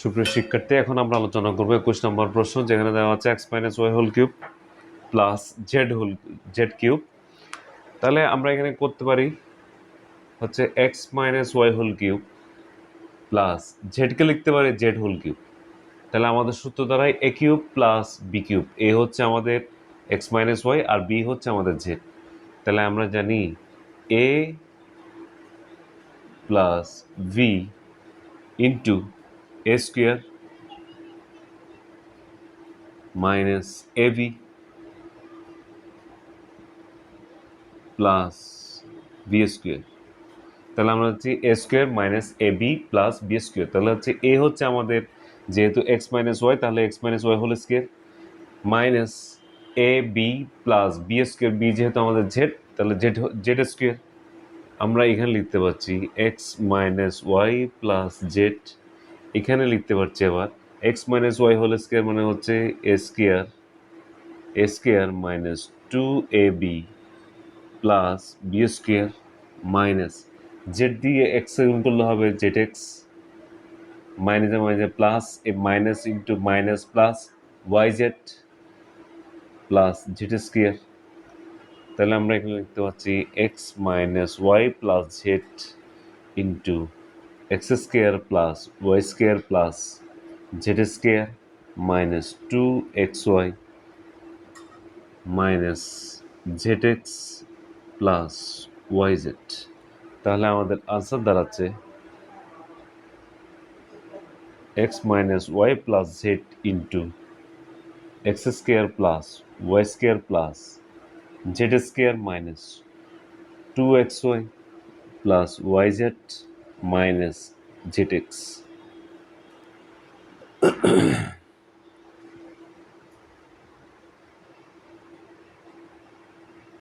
সুপ্রিয় শিক্ষার্থী, এখন আমরা আলোচনা করব একুশ নম্বর প্রশ্ন, যেখানে দেওয়া আছে X minus Y whole cube plus Z whole Z cube তাহলে আমরা এখানে করতে পারি হচ্ছে X minus Y whole cube plus জেডকে লিখতে পারি জেড হোল কিউব তাহলে আমাদের সূত্র দ্বারাই A cube plus B cube A হচ্ছে আমাদের এক্স মাইনাস ওয়াই আর বি হচ্ছে আমাদের জেড তাহলে আমরা জানি A plus V into a square minus ab plus B square তাহলে আমরা হচ্ছে A square minus A B plus B square তাহলে হচ্ছে এ হচ্ছে আমাদের যেহেতু এক্স মাইনাস ওয়াই তাহলে X minus Y whole square minus A B plus B square B যেহেতু আমাদের জেড তাহলে জেড জেড স্কোয়ার আমরা এখানে লিখতে পারছি X minus Y plus Z এখানে লিখতে পারছি আবার X minus Y whole square মানে হচ্ছে A square A square minus two A B plus B square minus Z দিয়ে এক্স গুণ করলে হবে জেড এক্স মাইনাসে মাইনাসে plus A minus into minus plus Y Z plus Z square তাহলে আমরা এখানে লিখতে পাচ্ছি X minus Y plus Z into X square plus Y square plus Z square minus two X Y minus Z X plus Y Z তাহলে আমাদের answer দাঁড়াচ্ছে X minus Y plus Z into X square plus Y square plus Z square minus two X Y plus Y Z minus GTX.